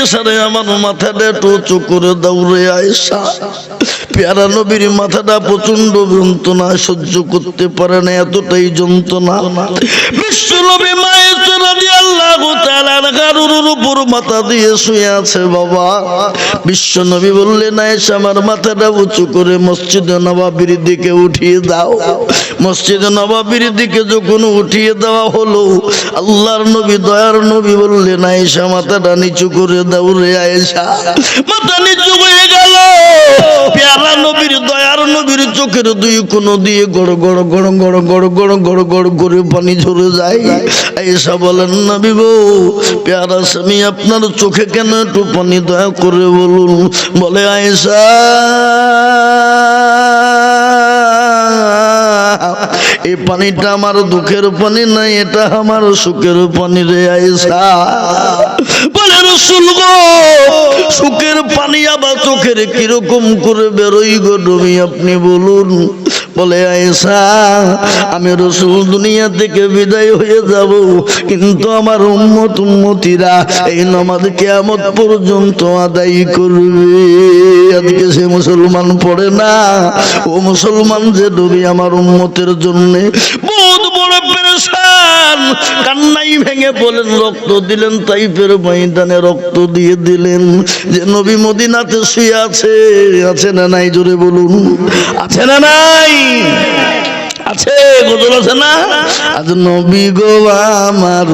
আয়েশারে আমার মাথাটা একটু উঁচু করে দৌড়ে আয়েশা। পেয়ারা নবীর মাথাটা প্রচণ্ড যন্ত্রণা, সহ্য করতে পারে না, এতটাই যন্ত্রণা। বিশ্ব নবী মায়ের আল্লাহ মাথা দিয়ে হলো, আল্লাহর নবী, দয়ার নবী বললেন আয়েশা মাথাটা নিচু করে দাও রে আয়েশা। মাথা নিচু হয়ে গেল। পেয়ারা নবীর দয়ার নবীর চোখের দুই কোন দিয়ে গড় গড় গড় গড় গড় গড় গড় গড় করে পানি ঝরে যায়। আয়েশা বলেন, নবী বউ পেয়ারা স্বামী, আপনার চোখে কেন একটু পানি দয়া করে বলুন? বলে, আয়েশা এই পানিটা আমার দুঃখের পানি নাই, এটা আমার সুখের পানি রে আইসা বলে রসুল গো, সুখের পানি আবার চোখের কীরকম করে বেরোই গো ডুবি আপনি বলুন। বলে, আয়েশা, আমি রসুল দুনিয়া থেকে বিদায় হয়ে যাব। কিন্তু আমার উম্মত উম্মতিরা এই নামাজ কেয়ামত পর্যন্ত আদায় করবে। আজকে সে মুসলমান পড়ে না। ও মুসলমান যে ডুবি আমার উম্মতের জন্য বহুত বড় পেরেশান। কান্নাই ভেঙে বলেন, রক্ত দিলেন তাই তাইফের ময়দানে রক্ত দিয়ে দিলেন। যে নবী মদিনাতে শুয়ে আছে আছে না নাই? জোরে বলুন, আছে না নাই? আছে গজল আছে না? আজ নবী গো আমার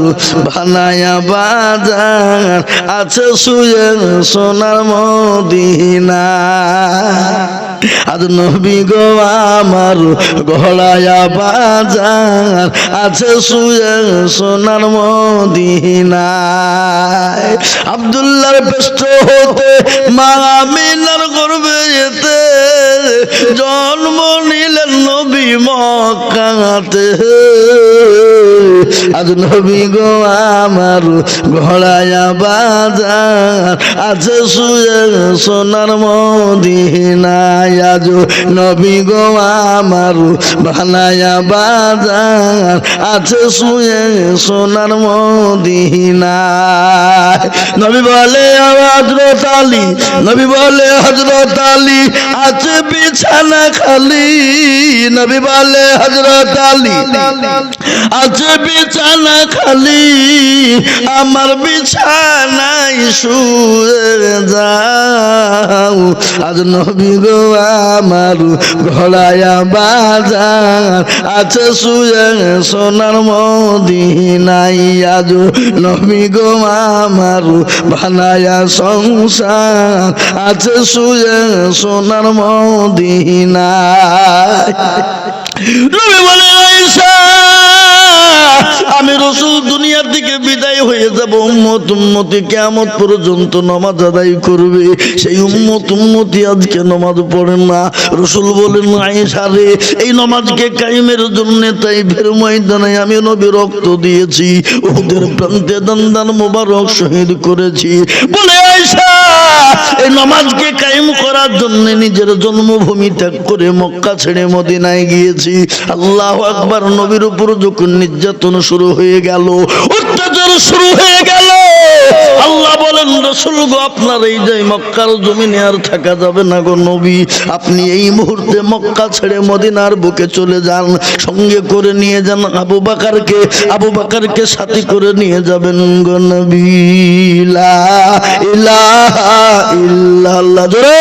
ভানায়া বাজার, আছে শুয়ে সোনার মদিনা। আজ নবী গো আমার গহলায়া বাজার, আছে শুয়ে সোনার মদিনায় আব্দুল্লাহর পেষ্ট হতে মা আমিনার গর্বে যেতে জন্ম নিলেন নবী কাতে আজ নবী গো আমার ঘোড়ায়া বাজার আছে শুয়ে সোনার মদিনায়, আজ নবী গো আমার ভানায়া বাজার আছে শুয়ে সোনার মদিনায়। নবী বলে হজরত আলী, নবী বলে হজরত আলী আছে বিছানা খালি। নবী বলে হজরত আলী আছে বিছানা খালি, আমার বিছানায় শুয়ে যাও। আজ নবী গো আমার ঘোড়ায়া বাজার আছে, শুয়ে সোনার মদিনাই আজ নবী গো আমার ভানায়া সংসার আছে, শুয়ে সোনার মদিনায়। নবী বলে, আয়েশা আমি রসুল দুনিয়ার দিকে বিদায় হয়ে যাব। উম্মত উম্মতি কেমন পর্যন্ত নামাজ আদায় করবে। সেই উম্মত উম্মতি আজকে নামাজ পড়েন না। রসুল বলেন, আয়েশা রে, এই নামাজকে কায়েমের জন্য তাই ফের ময়দানে আমি নবী রক্ত দিয়েছি। ওদের প্রান্তে দান্দান মোবারক শহীদ করেছি। বলে, আয়েশা নামাজকে কায়েম করার জন্য নিজের জন্মভূমি ত্যাগ করে মক্কা ছেড়ে মদিনায় গিয়েছি। আল্লাহ আকবার, নবীর উপর যখন নির্যাতন শুরু হয়ে গেল, অত্যাচার শুরু হয়ে গেল। আল্লাহ বলেন, রসুল গো, আপনার এই যে মক্কার জমিনে আর থাকা যাবে না গো নবী। আপনি এই মুহূর্তে মক্কা ছেড়ে মদিনার বুকে চলে যান, সঙ্গে করে নিয়ে যান আবু বাকারকে। আবু বাকারকে সাথী করে নিয়ে যাবেন গো নবী। ইলাহা ইল্লাল্লাহ। জোরে।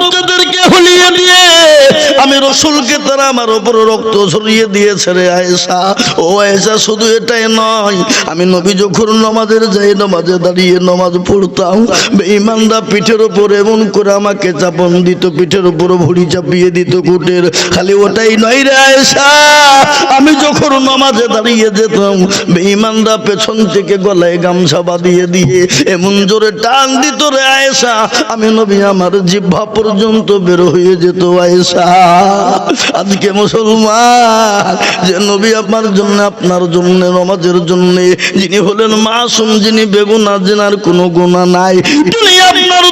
বাচ্চাদেরকে হলিয়ে দিয়ে আমি রসুলকে তারা আমার ওপর রক্ত ঝরিয়ে দিয়েছে রে আয়েশা। ও আয়েশা, শুধু এটাই নয়, আমি নবী যখন নমাজের যাই, নমাজে দাঁড়িয়ে নমাজ পড়তাম, বেঈমানরা পিঠের ওপর এমন করে আমাকে চাপন দিত, পিঠের উপর ভুড়ি চাপিয়ে দিত কুটের খালি ওটাই নয় রে আয়েশা, আমি যখন নমাজে দাঁড়িয়ে যেতাম, বেঈমানরা পেছন থেকে গলায় গামছা বাঁধিয়ে দিয়ে এমন জোরে টান দিত রে আয়েশা। আমি নবী আমার জিহ্বা পর্যন্ত বের হয়ে যেত আয়েশা। আজকে মুসলমান, যে নবী আপনার জন্য আপনার জন্য, নমাজের জন্য, যিনি হলেন মাসুম, যিনি বেগুনা জেনার কোনো গুণা নাই। আপনার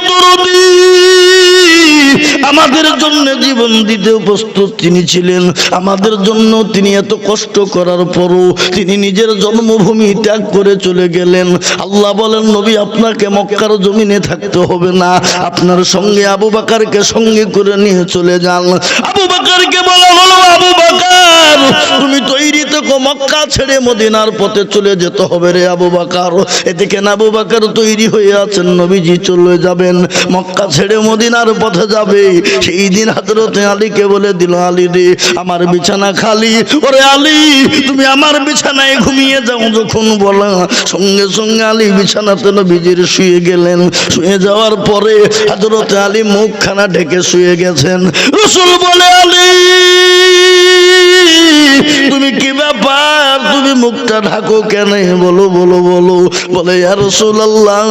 আমাদের জন্য জীবন দিতে প্রস্তুত তিনি ছিলেন। আমাদের জন্য তিনি এত কষ্ট করার পরও তিনি নিজের জন্মভূমি ত্যাগ করে চলে গেলেন। আল্লাহ বলেন, নবী, আপনাকে মক্কার জমিনে থাকতে হবে না। আপনার সঙ্গে আবু বাকারকে সঙ্গে করে নিয়ে চলে যান। আবু বাকারকে বলা হলো, আবু বাকার, তুমি তৈরি থেকে, মক্কা ছেড়ে মদিনার পথে চলে যেতে হবে রে আবু বাকার। এদিকে আবু বাকার তৈরি হয়ে আছেন, নবীজি চলে যাবেন। মক্কা ছেড়ে মদিনার পথে যাবে। সেই দিন হাজরতে আলীকে বলে দিল, আলী রে, আমার বিছানা খালি। ওরে আলী, তুমি আমার বিছানায় ঘুমিয়ে যাও যখন বলা। সঙ্গে সঙ্গে আলী বিছানাতে নবীজির শুয়ে গেলেন। শুয়ে যাওয়ার পরে হাজরতে আলী মুখখানা ঢেকে শুয়ে গেছেন। রসুল বলে, আলী তুমি কি ব্যাপার তুমি মুখটা ঢাকো কেন? বলো বলো বলো। বলে, ইয়া রাসূলুল্লাহ,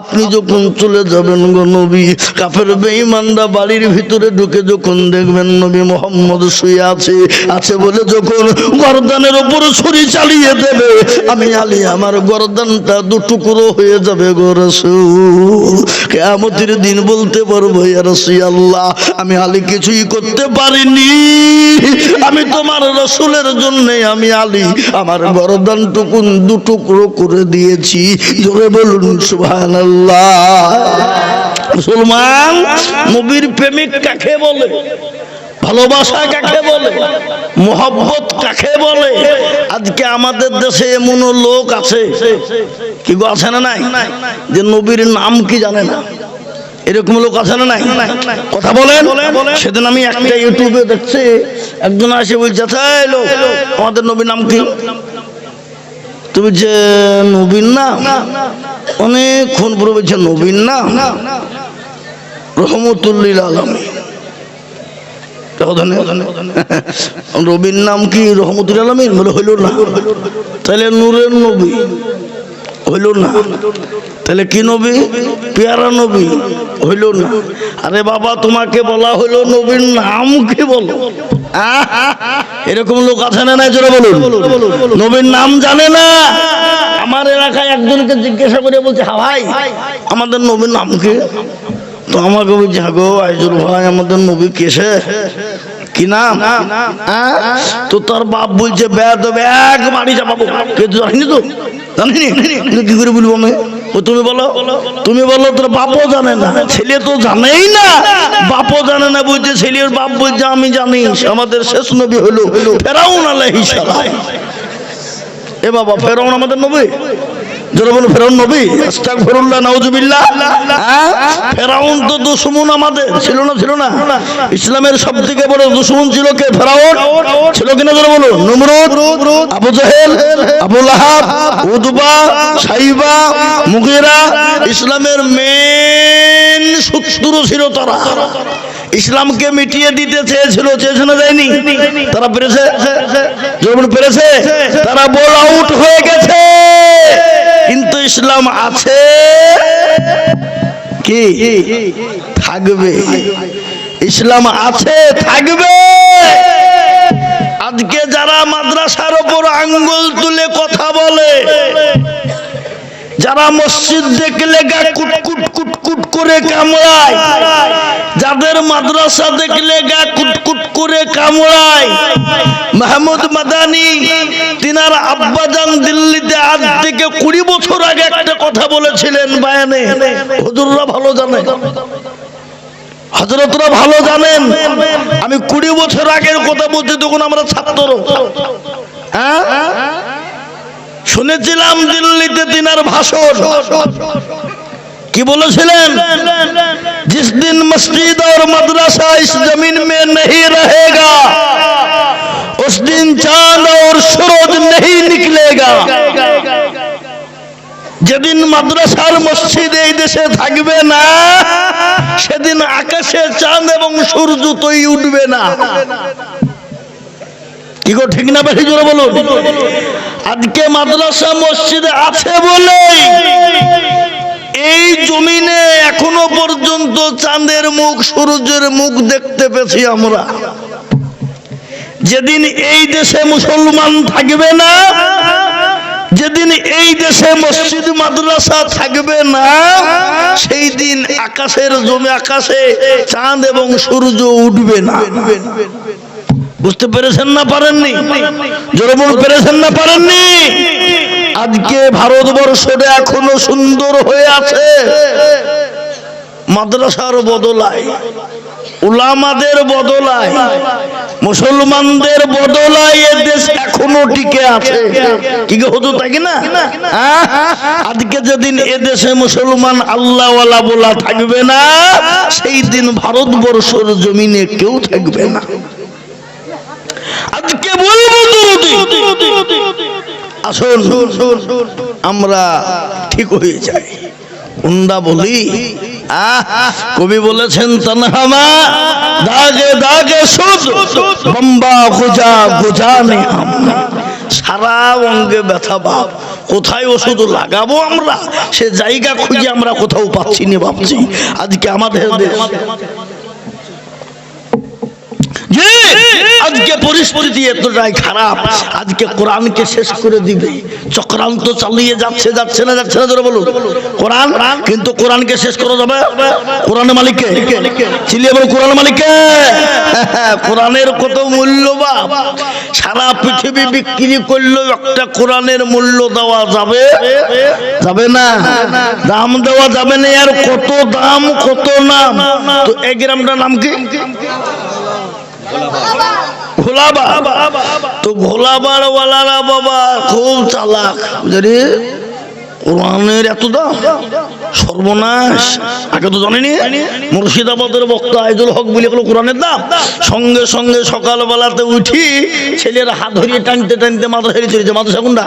আপনি যখন চলে যাবেন গো নবী, কাফের বেঈমানরা বাড়ির ভিতরে ঢুকে যখন দেখবেন নবী মোহাম্মদ শুয়ে আছে আছে বলে যখন গর্দানের উপর ছুরি চালিয়ে দেবে, আমি আলী, আমার গর্দানটা দুটুকরো হয়ে যাবে গো রাসূল। কিয়ামতের দিন বলতে পারব, ইয়া রাসূলুল্লাহ, আমি আলী কিছুই করতে পারিনি। আমি তোমার রসুলের জন্য আমি আলী, আমার গরদান টুকুন দুটুকরো করে দিয়েছি। জোরে বলুন সুহান মুসলমান, নবীর প্রেমিক কাকে বলে? ভালোবাসা কাকে বলে? মোহব্বত কাকে বলে? আজকে আমাদের দেশে এমন লোক আছে, কি গো, আছে না নাই? যে নবীর নাম কি জানে না? এরকম লোক আছে না নাই? কথা বলেন। সেদিন আমি একটা ইউটিউবে দেখছি একজন আসে বলছে "এই লোক, আমাদের নবীর নাম কি? তুমি যে নবীন না, অনেকক্ষণ পরে বলছে নবীন না, রহমতুল্লিল আলমী। রবির নাম কি রহমতুল আলমীর? বলে, হইল না। তাহলে নূরের নবী। হইল না। তাহলে কি নবী? পেয়ারা নবী। হইল না। আরে বাবা, তোমাকে বলা হইল নবীর নাম কি বলো? এরকম লোক আছে না জোরে বলুন। নবীর নাম জানে না। আমার এলাকায় একজনকে জিজ্ঞাসা করে বলছে, হা ভাই, আমাদের নবীর নাম কি? তো আমাকে বলছে হ্যাঁ গো, আইজুল ভাই, আমাদের নবী কেসে কি নাম? আহ? তো তার বাপ বলছে ব্যাগ ব্যাগ বাড়ি চাপাবো কে তো জানিনি তো? কি করে বলব আমি? তুমি বলো তুমি বলো, তোর বাপও জানে না, ছেলে তো জানেই না। বাপও জানে না, বলছে, ছেলের বাপ বলছে, আমি জানি, আমাদের শেষ নবী হলো ফেরাউন আলাইহিস সালাম। এ বাবা, ফেরাউন আমাদের নবী? যারা ফেরাউন নবী? হ্যাঁ? ফেরাউন তো আমাদের। ছিল না ছিল না। ইসলামের সব থেকে বড় দুশমন ছিল কে? ফেরাউন। ছিল কিনা যারা বলো নমরুদ, আবু জাহেল, আবু উদবা, সাইবা ইসলামের মেন শত্রু ছিল তারা। ইসলামকে মিটিয়ে দিতে চেয়েছিল, চেয়েছে না যায়নি? তারা পেরেছে? যখন পেরেছে? তারা বোল আউট হয়ে গেছে। কিন্তু ইসলাম আছে? কি? থাকবে। ইসলাম আছে, থাকবে। আজকে যারা মাদ্রাসার ওপর আঙ্গুল তুলে কথা বলে যারা মসজিদ দেখলে গা কুট কুট কুট কুট করে কামড়ায়, যাদের মাদ্রাসা দেখলে গা কুট কুট করে কামড়ায়, মাহমুদ মাদানি, তিনার আব্বাজান দিল্লিতে আজ থেকে কুড়ি বছর আগে একটা কথা বলেছিলেন বায়ানে, হুজুররা ভালো জানে হজরতরা ভালো জানেন, আমি কুড়ি বছর আগের কথা বলছি, তখন আমরা ছাত্র। হ্যাঁ? শুনেছিলাম দিল্লিতে তিনার ভাষণ কি বলেছিলেন जिस दिन मस्जिद और मदरसा इस जमीन में नहीं रहेगा उस दिन चांद और सूरज नहीं निकलेगा যেদিন মাদ্রাসার মসজিদ এই দেশে থাকবে না সেদিন আকাশে চাঁদ এবং সূর্য তৈ উঠবে না কি গো, ঠিক না বেশি জোরে বলুন। আজকে মাদ্রাসা মসজিদে আছে বলে এই জমিনে এখনও পর্যন্ত চাঁদের মুখ, সূর্যের মুখ দেখতে পেছি আমরা। যেদিন এই দেশে মুসলমান থাকবে না, যেদিন এই দেশে মসজিদ, মাদ্রাসা থাকবে না, সেই দিন আকাশের জমি আকাশে চাঁদ এবং সূর্য উঠবে না। বুঝতে পেরেছেন না পারেননি? বল পেরেছেন না পারেননি? আজকে ভারতবর্ষটা এখনও সুন্দর হয়ে আছে। মাদ্রাসার বদলায়, উলামাদের বদলায়, মুসলমানদের বদলায় এ দেশ এখনও টিকে আছে। কি হতো তাই কি না? হ্যাঁ? আজকে যেদিন এ দেশে মুসলমান আল্লাহওয়ালা বলা থাকবে না, সেই দিন ভারতবর্ষের জমিনে কেউ থাকবে না আজকে বলব দরদি আমরা ঠিক হয়ে যাই। উন্ডা বলি কবি বলেছেন, তনহামা, দাগে দাগে সুদ, বম্বা গুজা হাম সারা অঙ্গে ব্যথা বাপ কোথায় ওষুধ লাগাবো আমরা? সে জায়গা খুঁজে আমরা কোথাও পাচ্ছি না, ভাবছি। আজকে আমাদের দেশ আজকে পরিস্থিতি এতটাই খারাপ। আজকে কোরআনকে শেষ করে দিবে। চক্রান্ত চালিয়ে যাচ্ছে যাচ্ছে না যাচ্ছে না, ধরে বলুন। কোরআন? কিন্তু কোরআনকে শেষ করা যাবে? কোরআনের মালিককে? চিলিয়ে বলুন, কোরআন মালিককে? কোরআনের কত মূল্যবান। সারা পৃথিবী বিক্রি করলেও একটা কোরআনের মূল্য দেওয়া যাবে? যাবে না। দাম দেওয়া যাবে না। আর কত দাম, কত নাম? তো এই গ্রামটার নাম কি? ভোলাবা তো বাবা খুব চালাক। কোরআনের এত দাম? সর্বনাশ। আগে তো মুর্শিদাবাদের বক্তা আইদুল হক বলে গেল কোরআনের দাম। সঙ্গে সঙ্গে সকালবেলাতে উঠি ছেলের হাত ধরিয়ে টানতে টানতে মাদ্রাসায় চলেছে মাদ্রাসা কোনটা?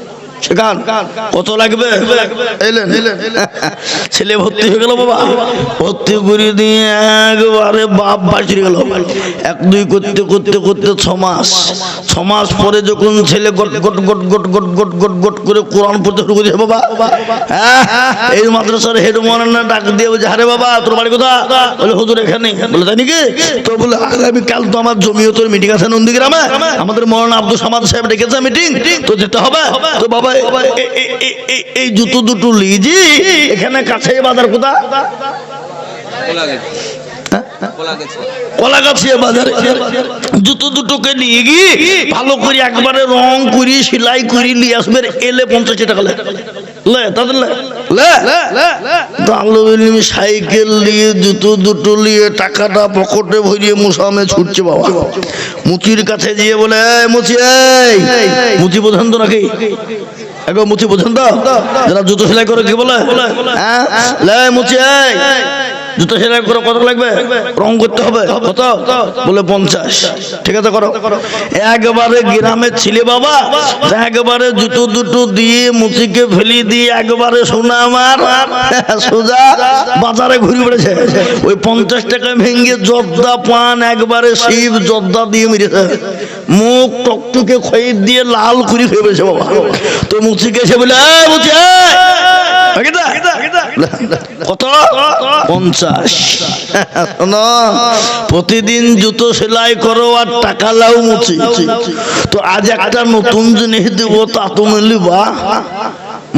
সেখান। কত লাগবে? এলেন ছেলে ভর্তি হয়ে গেল বাবা। ভর্তি করে দিয়ে একবারে বাপ বাঁচিয়ে গেল। এক দুই করতে করতে করতে ছ মাস। ছ মাস পরে যখন ছেলে গট গট গট গট গট গট গট গট করে কোরআন পড়তে শুরু করেছে বাবা। হ্যাঁ? এই মাদ্রাসার হেড ডাক দিয়ে বলছে আরে বাবা তোর বাড়ি কোথা বলে হুজুর এখানে। বলে তাই নাকি? তো বলে আগামী কাল তো আমার জমিও তোর মিটিং আছে নন্দীগ্রামে। আমাদের মৌলানা আব্দুল সামাদ সাহেব ডেকেছে মিটিং তো যেতে হবে। তো বাবা এই জুতো দুটো লিজি। এখানে কাছে বাজার কোথা কলাগাছিয়া বাজারে। জুতো দুটোকে নিয়ে গিয়ে ভালো করে একবারে রং করি সেলাই করি নিয়ে আসবে এলে পঞ্চাশ টাকা সাইকেল নিয়ে জুতো দুটো নিয়ে টাকাটা পকেটে ভরিয়ে মুসামে ছুটছে বাবা। মুচির কাছে গিয়ে বলে মুচি মুচি বোঝেন তো নাকি? এখন মুচি বোঝেন তো? যারা জুতো সেলাই করে কি বলে? হ্যাঁ? লে মুচি জুতো সেলাই করে কত লাগবে? রং করতে হবে কত? বলে পঞ্চাশ। ঠিক আছে করো। একবারে গ্রামের ছিলে বাবা একবারে জুতো দুটো দিয়ে মুচিকে ফেলি দিয়ে একবারে সোনা আমার সোজা বাজারে ঘুরে বেড়েছে ওই পঞ্চাশ টাকা ভেঙে জর্দা পান একবারে শিব জর্দা দিয়ে মেরেছে। মুখ টকটুকে খয়ে দিয়ে লাল করে বেড়েছে বাবা। তো মুচিকে এসে বলে "এই মুচি এই!" আগেদা, আগেদা। প্রতিদিন জুতো সেলাই করো আর টাকা লাউ মুচি তো আজ একটা নতুন জিনিস দিব তা তুমি লিবা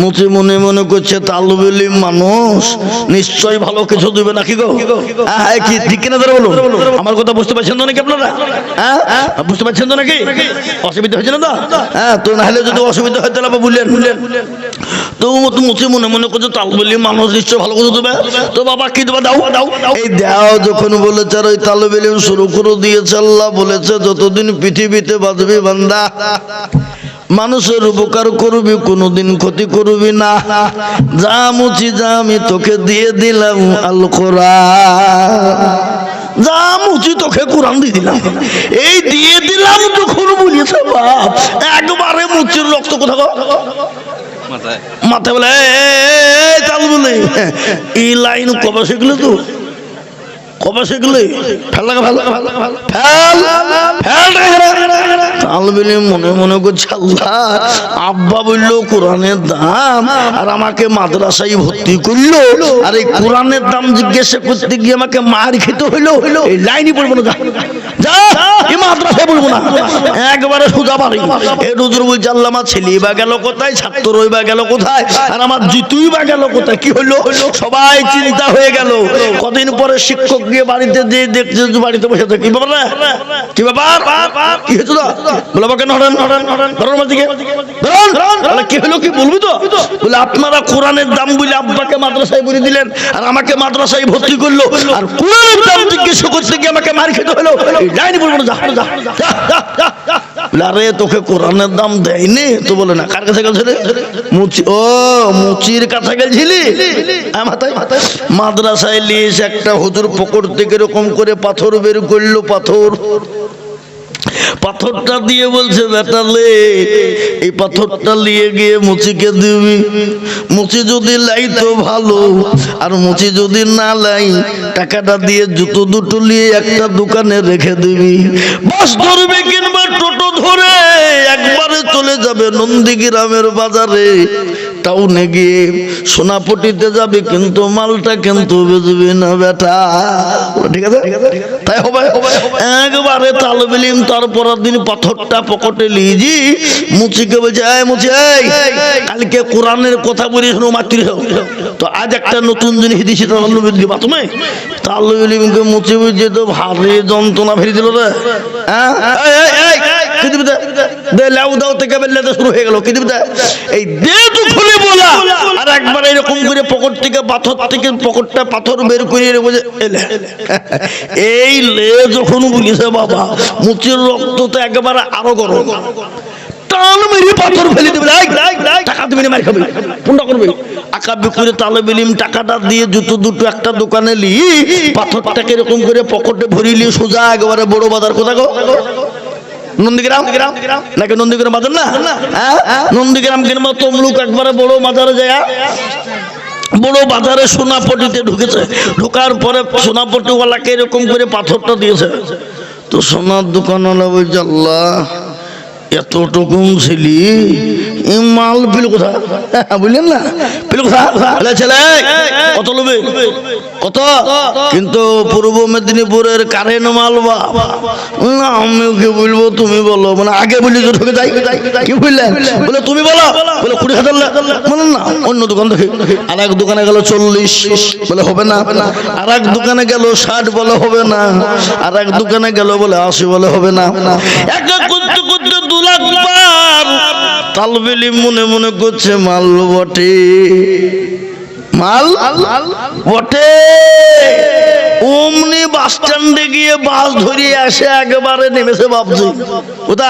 মুচি মনে মনে করছে তালবেলি মানুষ। নিশ্চয় ভালো কিছু দিবে নাকি গো? হ্যাঁ কি, ঠিক কিনা ধরে বলুন? আমার কথা বুঝতে পারছেন তো নাকি আপনারা? হ্যাঁ বুঝতে পারছেন তো নাকি? অসুবিধা হয়েছে না তো? হ্যাঁ তো নাহলে যদি অসুবিধা হয় তাহলে আবার বললেন। তো মনে মনে তাল বলি মানুষ নিশ্চয় ভালো তো বাবা কি যখন বলেছে, আর ওই তাল শুরু বলেছে, যতদিন পৃথিবীতে বান্দা, মানুষের উপকার করবি, কোনোদিন ক্ষতি করবি না। যা মুচি যা আমি তোকে দিয়ে দিলাম আল কোরআন যা মুচি তোকে কোরআন দিয়ে দিলাম। এই দিয়ে দিলাম যখন বলিয়েছে বাপ, একবারে মুচির রক্ত কোথা গো? মাথায় মাথায় বলে "এই, চাল বলে এই লাইন কবে শিখলে তো মনে মনে করছে আব্বা বলল, কোরআনের দাম। আর আমাকে মাদ্রাসায় ভর্তি আর দাম হইল। পড়ব না, যা। না। একবারে সোজা বাড়ি। এ আল্লাহ আমার বা গেল কোথায়? ছাত্রই বা গেল কোথায়? আর আমার জিতুই বা গেল কোথায়? কি হলো সবাই চিন্তা হয়ে গেল। কদিন পরে শিক্ষক গিয়ে বাড়িতে যে দেখছে বাড়িতে বসে থাকে কি ব্যাপার? কি ব্যাপার? কি কি হলো, কি বলবি বলে আপনারা কোরআনের দাম বলে আব্বাকে মাদ্রাসায় বলে দিলেন আর আমাকে মাদ্রাসায় ভর্তি করল আর কোরআনের দাম জিজ্ঞেস করতে গিয়ে আমাকে মার খেতে হলো। লাইনই বলব না যা যা, আরে তোকে কোরআনের দাম দেয়নি? তো বলে না কার কাছে গেছিলে মুচি ও মুচির কাছে গেছিলি? হ্যাঁ, মাদ্রাসায় এসে একটা হুজুর পকড় থেকে এরকম করে পাথর বের করল পাথর। পাথরটা দিয়ে বলছে, বেটা লে, এই পাথরটা নিয়ে গিয়ে মুচিকে দিবি। মুচি যদি লাই তো ভালো, আর মুচি যদি না লাই, টাকাটা দিয়ে জুতো দুটো নিয়ে একটা দোকানে রেখে দিবি। বাস ধরবে কিংবা টোটো ধরে একবারে চলে যাবে নন্দীগ্রামের বাজারে। টাউনে গিয়ে সোনাপটিতে যাবে, কিন্তু মালটা কিন্তু বেচবি না বেটা। ঠিক আছে? তাই হবে? একবারে তাল বিলিম তারপর দিন পাথরটা পকেটে লিজি মুচিকে বলছে, এই মুচি, এই, কালকে কোরআনের কথা বলি শোনো মাতৃ তো আজ একটা নতুন জিনিস দিছি তো দিবা তুমি তাল বিলিমকে মুচি বুঝছে তো ভারী যন্ত্রণা ফেরি দিল রে। হ্যাঁ? দে? দাও থেকে হয়ে গেল, কি দিবি দে? এই দে তো আর একবার এরকম করে পকেট থেকে, পাথর পকেটটা পাথর বের করে। এই বাবা, মুচির আরও গরম পাথর ফেলে আঁকা তালে টাকাটা দিয়ে জুতো দুটো একটা দোকানে লি, পাথরটাকে এরকম করে পকেটে ভরিলি সোজা একেবারে বড় বাজার কোথা নাকি নন্দীগ্রাম বাজার না? হ্যাঁ? নন্দীগ্রাম তমলুক বড় বাজারে বড় বাজারে সোনাপটিতে ঢুকেছে। ঢোকার পরে করে পাথরটা দিয়েছে। তো সোনার বলছে, আল্লাহ এতটুকু ছিলি? মাল পেল কোথা হ্যাঁ, বুঝলেন না? ছেলে কত লোবে কত? কিন্তু পূর্ব মেদিনীপুরের কারেন্ট মাল বা আমি কি বলব তুমি বলো। মানে আগে বলি তো ঢুকে যাই। কি বুঝলেন? বলে তুমি বলো। বলে কুড়ি হাজার বলেন না অন্য দোকান দেখি। আর এক দোকানে গেল চল্লিশ। বলে হবে না। আর এক দোকানে গেল ষাট বলে হবে না। আর এক দোকানে গেল বলে আশি বলে হবে না। এক করতে করতে লাখ পার তালবেলি মনে মনে করছে, মাল বটে। মাল বটে। অমনি বাস স্ট্যান্ডে গিয়ে বাস ধরিয়ে আসে, একেবারে নেমেছে ভাবছি কোথা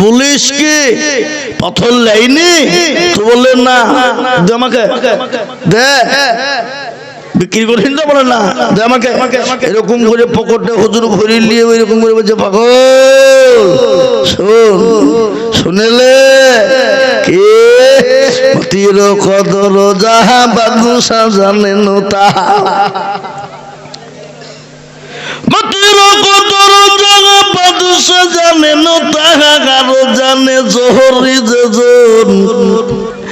বলিস কি? পাথর লাইনি? তো বললেন, না, দে আমাকে, দে। বিক্রি করেন তো বলেন না, দে আমাকে। এরকম করে পকেটে হুজুর ভরি নিয়ে এরকম করে বলছে, পাগল, শোন, শুনেলে কে? তীর কদর যাহা বাদুসা জানেন তাহা বাদুসা জানে না তাহা কারও জানে জহরি এক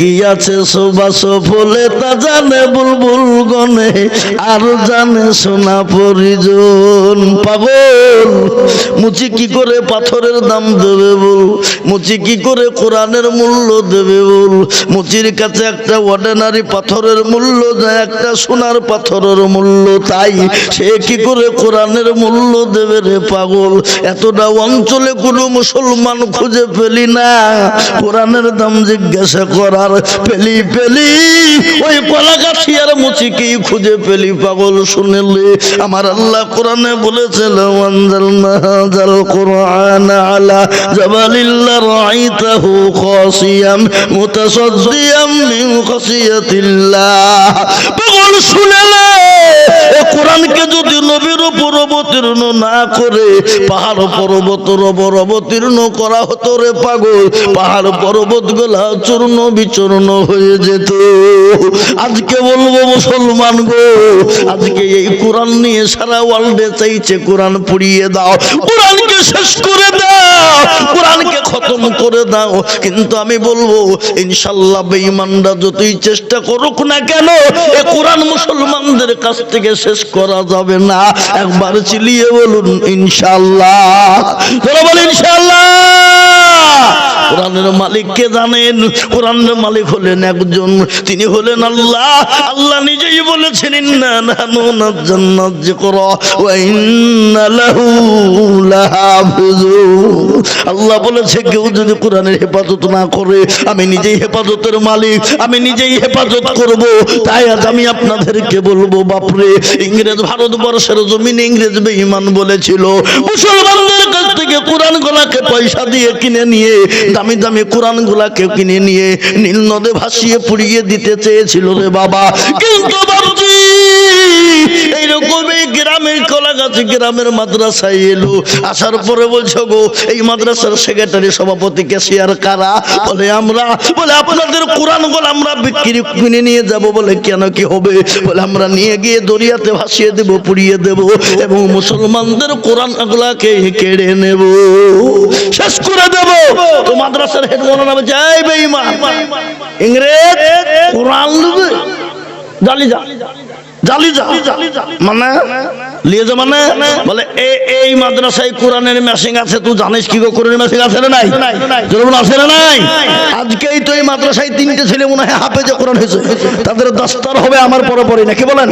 কি আছে সুবাস ফুলে তা জানে বুলবুল গনে, আর জানে সোনা পরিজন। পাগল, মুচি কি করে পাথরের দাম দেবে বল? মুচি কি করে কোরআনের মূল্য দেবে বল? মুচির কাছে একটা অর্ডিনারি পাথরের মূল্য যায়, একটা সোনার পাথরের মূল্য তাই। সে কি করে কোরআনের মূল্য দেবে রে পাগল? এতটা অঞ্চলে কোনো মুসলমান খুঁজে পেলি না। কোরআনের দাম জিজ্ঞাসা করার পেলি পেলি। ওই কলাগাছিয়ার মুচিকেই খুঁজে পেলি, পাগল শুনেলি। আমার আল্লাহ কোরআনে বলেছিল কোরআন আলা জাবালিল্লা রাআইতাহু খাসিয়াম মুতাসাদ্দিয়াম মিন পাগল শুনেলে? কোরআনকে যদি নবীর উপর অবতীর্ণ না করে, পাহাড় পর্বত রবর অবতীর্ণ করা হতো রে পাগল। পাহাড় পর্বতগুলা চূর্ণ বিচূর্ণ হয়ে যেত। আজকে বলব মুসলমান গো, আজকে এই কোরআন নিয়ে সারা ওয়ার্ল্ডে চাইছে কোরআন পুড়িয়ে দাও। কোরআনকে শেষ করে দাও, কোরআনকে খতম করে দাও। কিন্তু আমি বলব, ইনশাল্লাহ বেঈমানরা যতই চেষ্টা করুক না কেন, এ কোরআন মুসলমানদের কাছ থেকে শেষ করা যাবে না। একবার চিলিয়ে বলুন, ইনশাল্লাহ। তোরা বল, ইনশাল্লাহ। কোরআনের মালিক কে জানেন? কোরআনের মালিক হলেন একজন, তিনি হলেন আল্লাহ। আল্লাহ নিজেই বলেছেন আল্লাহ বলেছে, কেউ যদি কোরআনের হেফাজত না করে, আমি নিজেই হেফাজতের মালিক, আমি নিজেই হেফাজত করব। তাই আজ আমি আপনাদেরকে বলব, বাপরে, ইংরেজ ভারতবর্ষের জমিনে ইংরেজ বেঈমান বলেছিল, মুসলমানদের কাছ থেকে কোরআন গুলাকে পয়সা দিয়ে কিনে নিয়ে দামি দামি কোরআন গুলাকে কিনে নিয়ে নীল নদে ভাসিয়ে পুড়িয়ে দিতে চেয়েছিল রে বাবা। কিন্তু এই গ্রামের কলাগাছ, গ্রামের মাদ্রাসায় এলো। আসার পরে বলছো, গো, এই মাদ্রাসার সেক্রেটারি সভাপতি ক্যাশিয়ার কারা? বলে, আমরা বলে, আপনাদের কোরআনগুলো আমরা বিক্রি কিনে নিয়ে যাব। বলে, কেন কি হবে? বলে, আমরা নিয়ে গিয়ে দরিয়াতে ভাসিয়ে দেব, পুড়িয়ে দেব এবং মুসলমানদের কোরআন গুলাকে কেড়ে নেব। শেষ করে দেব। তো মাদ্রাসার হেড বলছে এই বেঈমান, ইংরেজ, কোরআন নেবে জালি যা। জালি যা মানে লিয়ে যা মানে? বলে, এ, এই মাদ্রাসায় কোরআনের মেশিং আছে, তুই জানিস কি কোরআনের মেশিং আছে না নাই? যেরকম আছে না নাই? আজকেই তো এই মাদ্রাসায় তিনটে ছেলে মনে হয় হাফেজে কোরআন হয়েছে। তাদের দস্তার হবে আমার পরে পরে নাকি বলেন?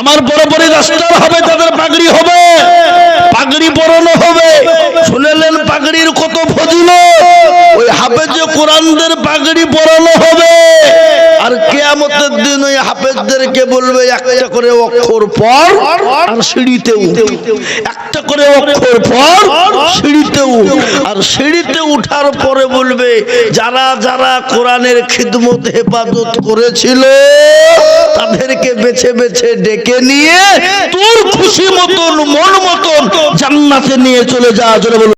আমার পরে পরে দস্তার হবে, তাদের পাগড়ি হবে। পাগড়ি পরানো হবে। শুনেলেন পাগড়ির কত ফজিল ওই হাফেজে কোরআনদের পাগড়ি পরানো হবে। আর কেয়ামতের দিন ওই হাফেজদেরকে বলবে, একটা করে অক্ষর পর আর সিঁড়িতেও একটা করে অক্ষর পর সিঁড়িতেও আর সিঁড়িতে উঠার পরে বলবে যারা যারা কোরআনের খিদমত হেফাজত করেছিল তাদেরকে বেছে বেছে ডেকে নিয়ে তোর খুশি মতন মন মতন জান্নাতে নিয়ে চলে যা। জোরে